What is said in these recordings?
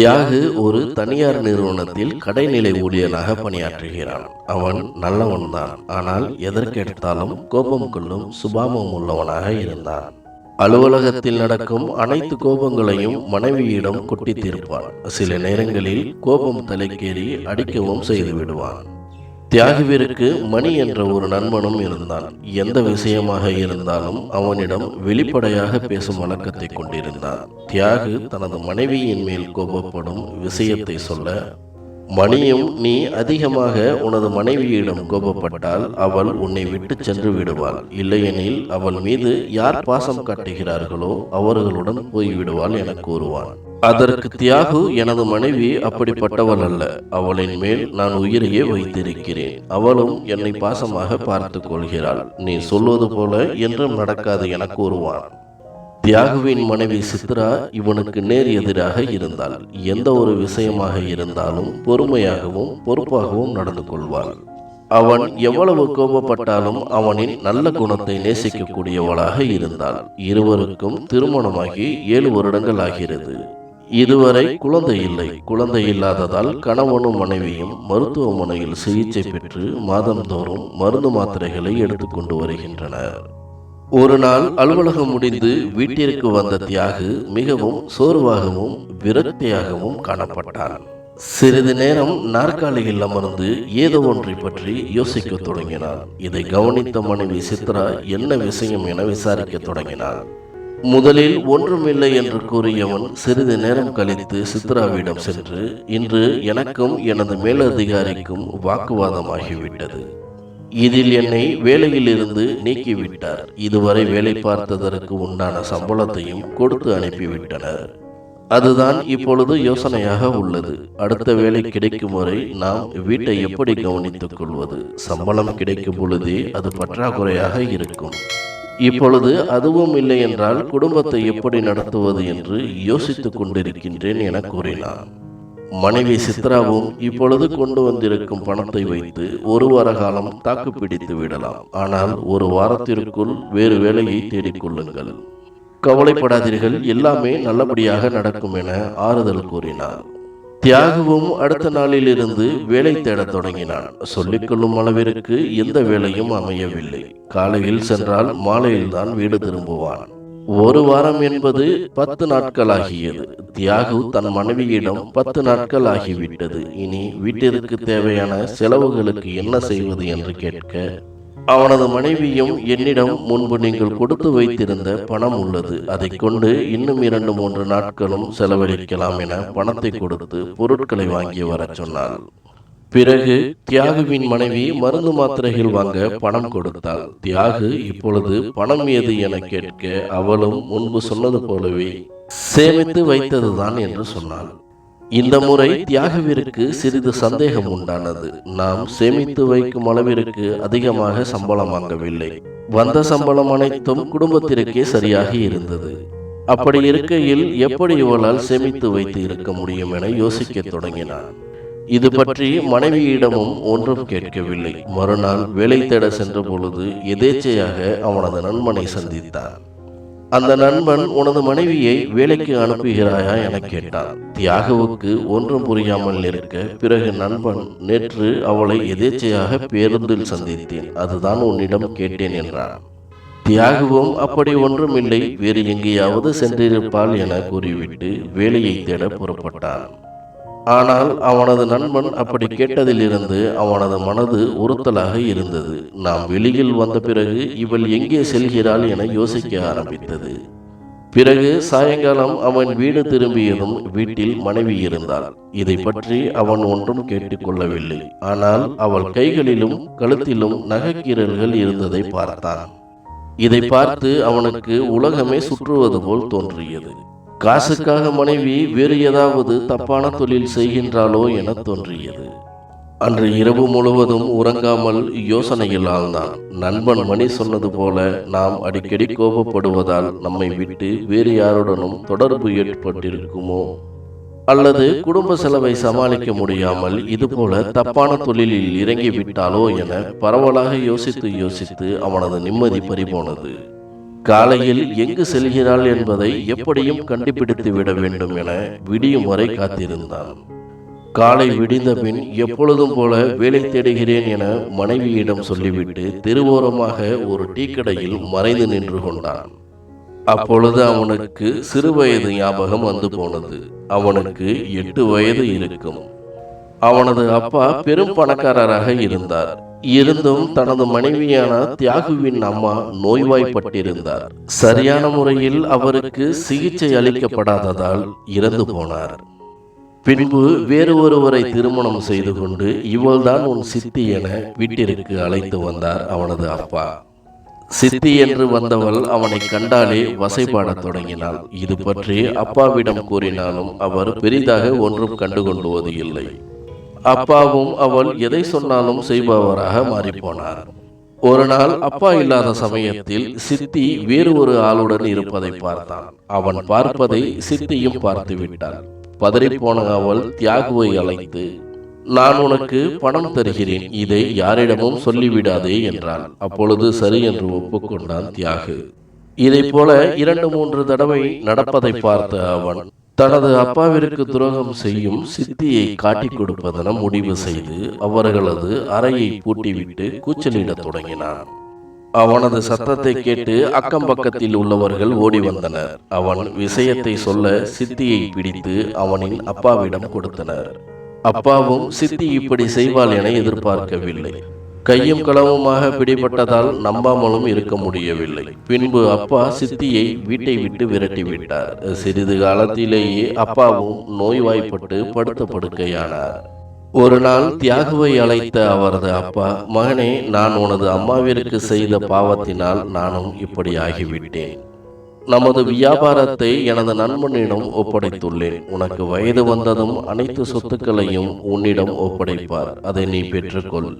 தியாகு ஒரு தனியார் நிறுவனத்தில் கடைநிலை ஊழியனாக பணியாற்றுகிறான். அவன் நல்லவன்தான். ஆனால் எதற்கெடுத்தாலும் கோபம் கொள்ளும் சுபாவம் உள்ளவனாக இருந்தான். அலுவலகத்தில் நடக்கும் அனைத்து கோபங்களையும் மனைவியிடம் கொட்டி தீர்ப்பான். சில நேரங்களில் கோபம் தலைக்கேறி அடிக்கவும் செய்து விடுவான். தியாகுவிற்கு மணி என்ற ஒரு நண்பனும் இருந்தான். எந்த விஷயமாக இருந்தாலும் அவனிடம் வெளிப்படையாக பேசும் வழக்கத்தை கொண்டிருந்தான். தியாகு தனது மனைவியின் மேல் கோபப்படும் விஷயத்தை சொல்ல மணியும் நீ அதிகமாக உனது மனைவியிடம் கோபப்பட்டால் அவள் உன்னை விட்டு சென்று விடுவாள். இல்லையெனில் அவள் மீது யார் பாசம் காட்டுகிறார்களோ அவர்களுடன் போய்விடுவாள் என கூறுவான். அதற்கு தியாகு எனது மனைவி அப்படிப்பட்டவள் அல்ல அவளின் மேல் நான் உயிரையே வைத்திருக்கிறேன். அவளும் என்னை பாசமாக பார்த்துக் கொள்கிறாள். நீ சொல்வது போல என்றும் நடக்காது என கூறுவான். தியாகுவின் மனைவி சித்ரா இவனுக்கு நேர் எதிராக இருந்தாள். எந்த ஒரு விஷயமாக இருந்தாலும் பொறுமையாகவும் பொறுப்பாகவும் நடந்து கொள்வாள். அவன் எவ்வளவு கோபப்பட்டாலும் அவனின் நல்ல குணத்தை நேசிக்கக்கூடியவளாக இருந்தாள். இருவருக்கும் திருமணமாகி ஏழு வருடங்கள் ஆகிறது. இதுவரை குழந்தை இல்லை. குழந்தை இல்லாததால் கணவனும் மனைவியும் மருத்துவமனையில் சிகிச்சை பெற்று மாதந்தோறும் மருந்து மாத்திரைகளை எடுத்துக்கொண்டு வருகின்றனர். ஒரு நாள் அலுவலகம் முடிந்து வீட்டிற்கு வந்த தியாகு மிகவும் சோர்வாகவும் விரக்தியாகவும் காணப்பட்டான். சிறிது நேரம் நாற்காலியில் அமர்ந்து ஏதோ ஒன்றை பற்றி யோசிக்க தொடங்கினார் இதை கவனித்த மனைவி சித்ரா என்ன விஷயம்? என விசாரிக்க தொடங்கினார் முதலில் ஒன்றுமில்லை என்று கூறியவன் சிறிது நேரம் கழித்து சித்ராவிடம் சென்று இன்று எனக்கும் எனது மேலதிகாரிக்கும் வாக்குவாதமாகிவிட்டது. இதில் என்னை வேலையில் இருந்து நீக்கிவிட்டார். இதுவரை வேலை பார்த்ததற்கு உண்டான சம்பளத்தையும் கொடுத்து அனுப்பிவிட்டனர். அதுதான் இப்பொழுது யோசனையாக உள்ளது. அடுத்த வேலை கிடைக்கும் வரை நாம் வீட்டை எப்படி கவனித்துக் கொள்வது? சம்பளம் கிடைக்கும் பொழுதே அது பற்றாக்குறையாக இருக்கும். இப்பொழுது அதுவும் இல்லை என்றால் குடும்பத்தை எப்படி நடத்துவது என்று யோசித்துக் கொண்டிருக்கின்றேன் என கூறினார் மனைவி சித்ராவும் இப்பொழுது கொண்டு வந்திருக்கும் பணத்தை வைத்து ஒரு வார காலம் தாக்கு பிடித்து விடலாம். ஆனால் ஒரு வாரத்திற்குள் வேறு வேலையை தேடிக்கொள்ளுங்கள் கவலைப்படாதீர்கள் எல்லாமே நல்லபடியாக நடக்கும் என ஆறுதல் கூறினார். தியாகவும் அடுத்த நாளிலிருந்து வேலை தேடத் தொடங்கினான். சொல்லிக்கொள்ளும் அளவிற்கு எந்த வேலையும் அமையவில்லை. காலையில் சென்றால் மாலையில்தான் வீடு திரும்புவான். ஒரு வாரம் என்பது பத்து நாட்கள் ஆகியது தியாகு தன் மனைவியிடம் பத்து நாட்கள் ஆகிவிட்டது இனி வீட்டிற்கு தேவையான செலவுகளுக்கு என்ன செய்வது என்று கேட்க அவனது மனைவியும் என்னிடம் முன்பு நீங்கள் கொடுத்து வைத்திருந்த பணம் உள்ளது. அதை கொண்டு இன்னும் இரண்டு மூன்று நாட்களும் செலவழிக்கலாம் என பணத்தை கொடுத்து பொருட்களை வாங்கி வர சொன்னாள். பிறகு தியாகுவின் மனைவி மருந்து மாத்திரைகள் வாங்க பணம் கொடுத்தாள். தியாகு இப்பொழுது பணம் ஏது என கேட்க அவளும் முன்பு சொன்னது போலவே சேமித்து வைத்ததுதான் என்று சொன்னாள். இந்த முறை தியாகவிற்கு சிறிது சந்தேகம் உண்டானது. நாம் சேமித்து வைக்கும் அளவிற்கு அதிகமாக சம்பளம் வாங்கவில்லை. வந்த சம்பளம் அனைத்தும் குடும்பத்திற்கே சரியாக இருந்தது. அப்படி இருக்கையில் எப்படி இவளால் சேமித்து வைத்து இருக்க முடியும் என யோசிக்க தொடங்கினான். இது பற்றி மனைவியிடமும் ஒன்றும் கேட்கவில்லை. மறுநாள் வேலை தேட சென்ற பொழுது எதேச்சையாக அவனது நண்பனை சந்தித்தான். அந்த நண்பன் உனது மனைவியை வேலைக்கு அனுப்புகிறாயா என கேட்டான். தியாகவுக்கு ஒன்றும் புரியாமல் இருக்க பிறகு நண்பன் நேற்று அவளை எதேச்சையாக பேருந்தில் சந்தித்தேன். அதுதான் உன்னிடம் கேட்டேன் என்றான். தியாகவும் அப்படி ஒன்றுமில்லை வேறு எங்கேயாவது சென்றிருப்பாள் என கூறிவிட்டு வேலையை தேட புறப்பட்டான். ஆனால் அவனது நண்பன் அப்படி கேட்டதிலிருந்து அவனது மனது உறுத்தலாக இருந்தது. நாம் வெளியில் வந்த பிறகு இவள் எங்கே செல்கிறாள் என யோசிக்க ஆரம்பித்தது. பிறகு சாயங்காலம் அவன் வீடு திரும்பியதும் வீட்டில் மனைவி இருந்தாள். இதை பற்றி அவன் ஒன்றும் கேட்டுக்கொள்ளவில்லை ஆனால் அவள் கைகளிலும் கழுத்திலும் நகைக்கீரல்கள் இருந்ததை பார்த்தான். இதை பார்த்து அவனுக்கு உலகமே சுற்றுவது போல் தோன்றியது. காசுக்காக மனைவி வேறு ஏதாவது தப்பான தொழில் செய்கின்றாளோ என தோன்றியது. அன்று இரவு முழுவதும் உறங்காமல் யோசனையில் ஆழ்ந்தான் நண்பன் மணி சொன்னது போல நாம் அடிக்கடி கோபப்படுவதால் நம்மை விட்டு வேறு யாருடனும் தொடர்பு ஏற்பட்டிருக்குமோ? அல்லது குடும்ப செலவை சமாளிக்க முடியாமல் இதுபோல தப்பான தொழிலில் இறங்கி விட்டாலோ என பரவலாக யோசித்து யோசித்து அவனது நிம்மதி பறிபோனது. காலையில் எங்கு செல்கிறாள் என்பதை எப்படியும் கண்டுபிடித்து விட வேண்டும் என விடியும் வரை காத்திருந்தான். காலை விடிந்த பின் எப்பொழுதும் போல வேலை தேடுகிறேன் என மனைவியிடம் சொல்லிவிட்டு தெருவோரமாக ஒரு டீக்கடையில் மறைந்து நின்று கொண்டான். அப்பொழுது அவனுக்கு சிறு வயது ஞாபகம் வந்து போனது. அவனுக்கு எட்டு வயது இருக்கும். அவனது அப்பா பெரும் பணக்காரராக இருந்தார். இருந்தும் தனது மனைவியான தியாகுவின் அம்மா நோய்வாய்ப்பட்டிருந்தார். சரியான முறையில் அவருக்கு சிகிச்சை அளிக்கப்படாததால் இறந்து போனார். பின்பு வேறு ஒருவரை திருமணம் செய்து கொண்டு இவள்தான் உன் சித்தி என வீட்டிற்கு அழைத்து வந்தார் அவனது அப்பா. சித்தி என்று வந்தவள் அவனை கண்டாலே வசைபாடத் தொடங்கினாள். இது பற்றி அப்பாவிடம் கூறினாலும் அவர் பெரிதாக ஒன்றும் கண்டுகொள்வது இல்லை. அப்பாவும் அவள் எதை சொன்னாலும் செய்பவராக மாறிப்போனார். ஒரு நாள் அப்பா இல்லாத சமயத்தில் சித்தி வேறு ஒரு ஆளுடன் இருப்பதை பார்த்தான். அவன் பார்ப்பதை சித்தியும் பார்த்து விட்டாள் பதறிப்போன அவள் தியாகுவை அழைத்து நான் உனக்கு பணம் தருகிறேன். இதை யாரிடமும் சொல்லிவிடாதே என்றாள். அப்பொழுது சரி என்று ஒப்புக்கொண்டான் தியாகு. இதைப் போல இரண்டு மூன்று தடவை நடப்பதை பார்த்த அவன் தனது அப்பாவிற்கு துரோகம் செய்யும் சித்தியை காட்டிக் கொடுப்பதென முடிவு செய்து அவர்களது அறையை பூட்டிவிட்டு கூச்சலிடத் தொடங்கினான். அவனது சத்தத்தை கேட்டு அக்கம் பக்கத்தில் உள்ளவர்கள் ஓடி வந்தனர். அவன் விஷயத்தை சொல்ல சித்தியை பிடித்து அவனின் அப்பாவிடம் கொடுத்தனர். அப்பாவும் சித்தி இப்படி செய்வாள் என எதிர்பார்க்கவில்லை. கையும் களவுமாக பிடிபட்டதால் நம்பாமலும் இருக்க முடியவில்லை. பின்பு அப்பா சித்தியை வீட்டை விட்டு விரட்டி விட்டார் சிறிது காலத்திலேயே அப்பாவும் நோய்வாய்ப்பட்டு படுத்த படுக்கையானார் ஒரு நாள் தியாகுவை அழைத்த அவரது அப்பா மகனே நான் உனது அம்மாவிற்கு செய்த பாவத்தினால் நானும் இப்படி ஆகிவிட்டேன். நமது வியாபாரத்தை எனது நண்பனிடம் ஒப்படைத்துள்ளேன். உனக்கு வயது வந்ததும் அனைத்து சொத்துக்களையும் உன்னிடம் ஒப்படைப்பார். அதை நீ பெற்றுக்கொள்.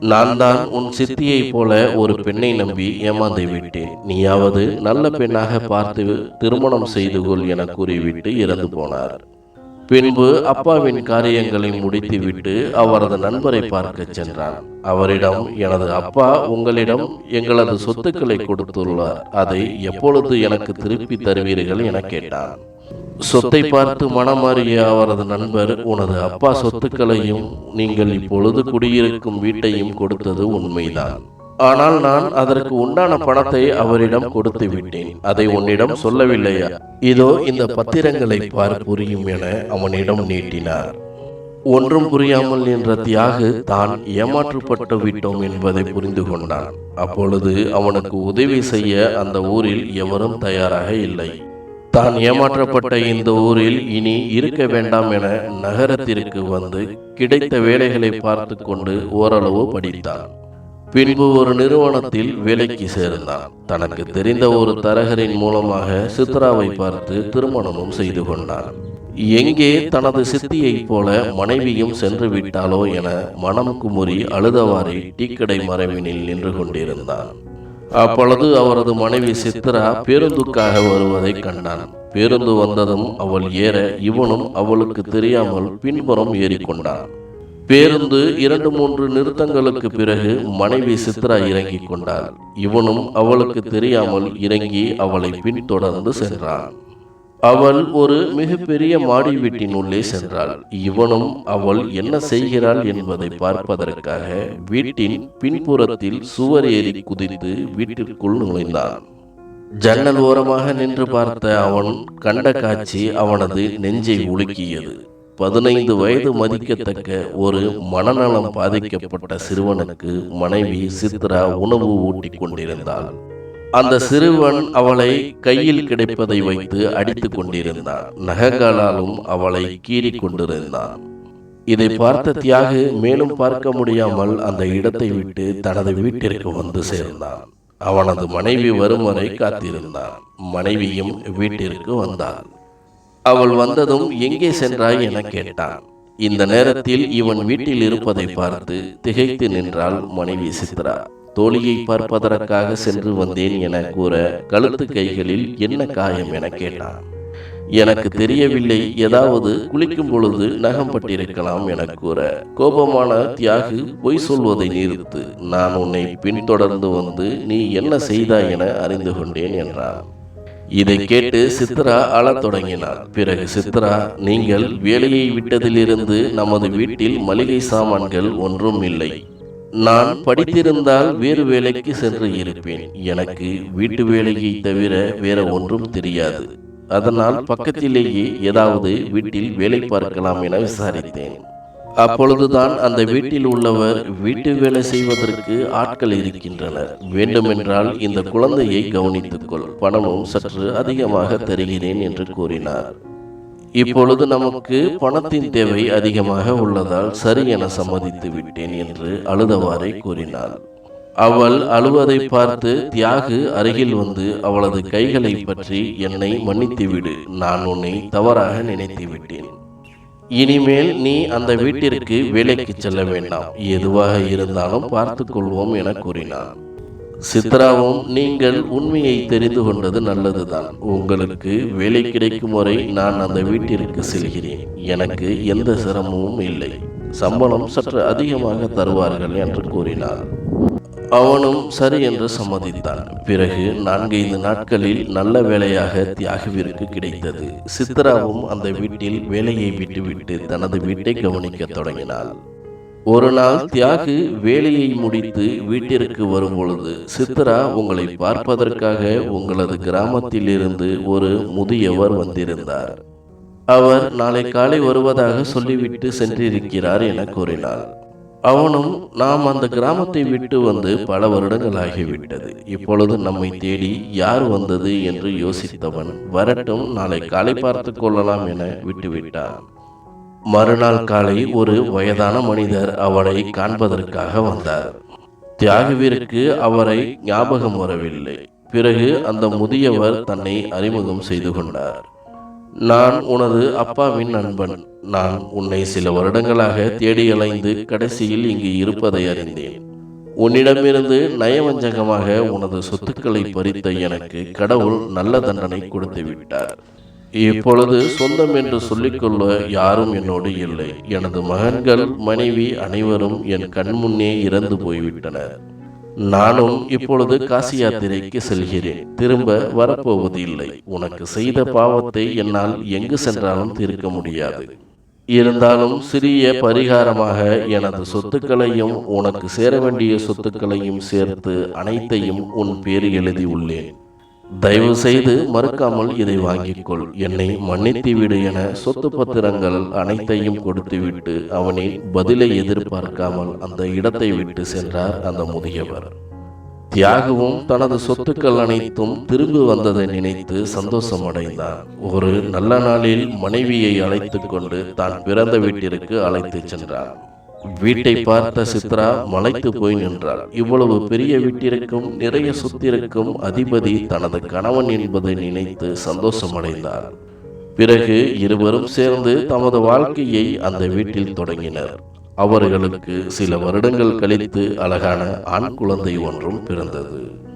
நான் தான் உன் சித்தியைப் போல ஒரு பெண்ணை நம்பி ஏமாந்து விட்டேன். நீயாவது நல்ல பெண்ணாக பார்த்து திருமணம் செய்து கொள் என கூறிவிட்டு இறந்து போனார். பின்பு அப்பாவின் காரியங்களை முடித்துவிட்டு அவரது நண்பரை பார்க்க சென்றான். அவரிடம் எனது அப்பா உங்களிடம் எங்களது சொத்துக்களை கொடுத்துள்ளார். அதை எப்பொழுது எனக்கு திருப்பி தருவீர்கள்? என கேட்டான். சொத்தை பார்த்து மனமாறிய அவரது நண்பர் உனது அப்பா சொத்துக்களையும் நீங்கள் இப்பொழுது குடியிருக்கும் வீட்டையும் கொடுத்தது உண்மைதான். ஆனால் நான் அதற்கு உண்டான பணத்தை அவரிடம் கொடுத்து விட்டேன். அதை உன்னிடம் சொல்லவில்லையா? இதோ இந்த பத்திரங்களை பார் புரியும் என அவனிடம் நீட்டினார். ஒன்றும் புரியாமல் என்ற தியாகு தான் ஏமாற்றப்பட்டு விட்டோம் என்பதை புரிந்து கொண்டான். அப்பொழுது அவனுக்கு உதவி செய்ய அந்த ஊரில் எவரும் தயாராக இல்லை. தான் ஏமாற்றப்பட்ட இந்த ஊரில் இனி இருக்க வேண்டாம் என நகரத்திற்கு வந்து கிடைத்த வேலைகளை பார்த்து கொண்டு ஓரளவு படித்தான். பின்பு ஒரு நிறுவனத்தில் வேலைக்கு சேர்ந்தான். தனக்கு தெரிந்த ஒரு தரகரின் மூலமாக சித்ராவை பார்த்து திருமணமும் செய்து கொண்டான். எங்கே தனது சித்தியைப் போல மனைவியும் சென்று விட்டாளோ என மனம் குமுறி அழுதவாறே டீக்கடை மறைவினில் நின்று கொண்டிருந்தான். அப்பொழுது அவரது மனைவி சித்ரா பேருந்துக்காக வருவதை கண்டான். பேருந்து வந்ததும் அவள் ஏற இவனும் அவளுக்கு தெரியாமல் பின்புறம் ஏறிக்கொண்டான். பேருந்து இரண்டு மூன்று நிறுத்தங்களுக்கு பிறகு மனைவி சித்ரா இறங்கிக் கொண்டாள். இவனும் அவளுக்கு தெரியாமல் இறங்கி அவளை பின்தொடர்ந்து சென்றான். அவள் ஒரு மிகப்பெரிய மாடி வீட்டின் உள்ளே சென்றாள். இவனும் அவள் என்ன செய்கிறாள் என்பதை பார்ப்பதற்காக வீட்டின் பின்புறத்தில் சுவர் ஏறி குதித்து வீட்டிற்குள் நுழைந்தான். ஜன்னல் ஓரமாக நின்று பார்த்த அவன் கண்ட காட்சி அவனது நெஞ்சை உலுக்கியது. பதினைந்து வயது மதிக்கத்தக்க ஒரு மனநலம் பாதிக்கப்பட்ட சிறுவனுக்கு மனைவி சித்ரா உணவு ஊட்டிக் கொண்டிருந்தாள். அந்த சிறுவன் அவளை கையில் கிடைப்பதை வைத்து அடித்துக் கொண்டிருந்தான். நகங்களாலும் அவளை கீறி கொண்டிருந்தான். இதை பார்த்த தியாகு மேலும் பார்க்க முடியாமல் அந்த இடத்தை விட்டு தனது வீட்டிற்கு வந்து சேர்ந்தான். அவனது மனைவி வரும் வரை காத்திருந்தான். மனைவியும் வீட்டிற்கு வந்தாள் அவள் வந்ததும் எங்கே சென்றாய்? என கேட்டான். இந்த நேரத்தில் இவன் வீட்டில் இருப்பதை பார்த்து திகைத்து நின்றாள் மனைவி சித்ரா. தோழியை பார்ப்பதற்காக சென்று வந்தேன் என கூற கழுத்து கைகளில் என்ன காயம் என கேட்டான். எனக்கு தெரியவில்லை ஏதாவது குளிக்கும் பொழுது நகம் பட்டிருக்கலாம் என கூற கோபமான தியாகு பொய் சொல்வதை நிறுத்து நான் உன்னை பின்தொடர்ந்து வந்து நீ என்ன செய்தாய் என அறிந்து கொண்டேன் என்றான். இதை கேட்டு சித்ரா அழத் தொடங்கினார் பிறகு சித்ரா நீங்கள் வேலையை விட்டதிலிருந்து நமது வீட்டில் மளிகை சாமான்கள் ஒன்றும் இல்லை. நான் படித்திருந்தால் வேறு வேலைக்கு சென்று இருப்பேன். எனக்கு வீட்டு வேலையை தவிர வேற ஒன்றும் தெரியாது. அதனால் பக்கத்திலேயே ஏதாவது வீட்டில் வேலை பார்க்கலாம் என விசாரித்தேன். அப்பொழுதுதான் அந்த வீட்டில் உள்ளவர் வீட்டு வேலை செய்வதற்கு ஆட்கள் இருக்கின்றனர். வேண்டுமென்றால் இந்த குழந்தையை கவனித்துக்கொள். பணமும் சற்று அதிகமாக தருகிறேன் என்று கூறினார். இப்பொழுது நமக்கு பணத்தின் தேவை அதிகமாக உள்ளதால் சரி என சம்மதித்து விட்டேன் என்று அழுதவாறே கூறினாள். அவள் அழுவதை பார்த்து தியாகு அருகில் வந்து அவளது கைகளை பற்றி என்னை மன்னித்து விடு. நான் உன்னை தவறாக நினைத்து விட்டேன். இனிமேல் நீ அந்த வீட்டிற்கு வேலைக்கு செல்ல வேண்டாம். எதுவாக இருந்தாலும் பார்த்துக்கொள்வோம் என கூறினான் சித்ராவும் நீங்கள் உண்மையை தெரிந்து கொண்டது நல்லதுதான். உங்களுக்கு வேலை கிடைக்கும் வரை நான் அந்த வீட்டிற்கு செல்கிறேன். எனக்கு எந்த சிரமமும் இல்லை. சம்பளம் சற்று அதிகமாக தருவார்கள் என்று கூறினார் அவனும் சரி என்று சம்மதித்தான். பிறகு நான்கைந்து நாட்களில் நல்ல வேலையாக தியாகுவிற்கு கிடைத்தது. சித்ராவும் அந்த வீட்டில் வேலையை விட்டுவிட்டு தனது வீட்டை கவனிக்கத் தொடங்கினாள். ஒரு நாள் தியாகு வேலையை முடித்து வீட்டிற்கு வரும்பொழுது சித்ரா உங்களை பார்ப்பதற்காக உங்களது கிராமத்தில் இருந்து ஒரு முதியவர் வந்திருந்தார். அவர் நாளை காலை வருவதாக சொல்லிவிட்டு சென்றிருக்கிறார் என கூறினார் அவனும் நாம் அந்த கிராமத்தை விட்டு வந்து பல வருடங்கள் ஆகிவிட்டது. இப்பொழுது நம்மை தேடி யார் வந்தது? என்று யோசித்தவன் வரட்டும் நாளை காலை பார்த்து கொள்ளலாம் என விட்டுவிட்டான். மறுநாள் காலை ஒரு வயதான மனிதர் அவனை காண்பதற்காக வந்தார். தியாகவீருக்கு அவரை ஞாபகம் வரவில்லை. பிறகு அந்த முதியவர் தன்னை அறிமுகம் செய்து கொண்டார். நான் உனது அப்பாவின் நண்பன். நான் உன்னை சில வருடங்களாக தேடி அலைந்து கடைசியில் இங்கு இருப்பதை அறிந்தேன். உன்னிடமிருந்து நயவஞ்சகமாக உனது சொத்துக்களை பறித்த எனக்கு கடவுள் நல்ல தண்டனை கொடுத்து விட்டார். இப்பொழுது சொந்தம் என்று சொல்லிக்கொள்ள யாரும் என்னோடு இல்லை. எனது மகன்கள் மனைவி அனைவரும் என் கண்முன்னே இறந்து போய்விட்டனர். நானும் இப்பொழுது காசி யாத்திரைக்கு செல்கிறேன். திரும்ப வரப்போவது இல்லை. உனக்கு செய்த பாவத்தை என்னால் எங்கு சென்றாலும் தீர்க்க முடியாது. இருந்தாலும் சிறிய பரிகாரமாக எனது சொத்துக்களையும் உனக்கு சேர வேண்டிய சொத்துக்களையும் சேர்த்து அனைத்தையும் உன் பேர் எழுதி உள்ளேன். தயவு செய்து மறுக்காமல் இதை வாங்கிக்கொள். என்னை மன்னித்து விடு என சொத்து பத்திரங்கள் அனைத்தையும் கொடுத்துவிட்டு அவனின் பதிலை எதிர்பார்க்காமல் அந்த இடத்தை விட்டு சென்றார் அந்த முதியவர். தியாகவும் தனது சொத்துக்கள் அனைத்தும் திரும்பி வந்ததை நினைத்து சந்தோஷமடைந்தார். ஒரு நல்ல நாளில் மனைவியை அழைத்துக் கொண்டு தான் பிறந்த வீட்டிற்கு அழைத்துச் சென்றார். வீட்டை பார்த்த சித்ரா மலைத்து போய் நின்றாள். இவ்வளவு பெரிய வீட்டிற்கும் நிறைய சொத்திற்கும் அதிபதி தனது கணவன் என்பதை நினைத்து சந்தோஷமடைந்தார். பிறகு இருவரும் சேர்ந்து தமது வாழ்க்கையை அந்த வீட்டில் தொடங்கினர். அவர்களுக்கு சில வருடங்கள் கழித்து அழகான ஆண் குழந்தை ஒன்றும் பிறந்தது.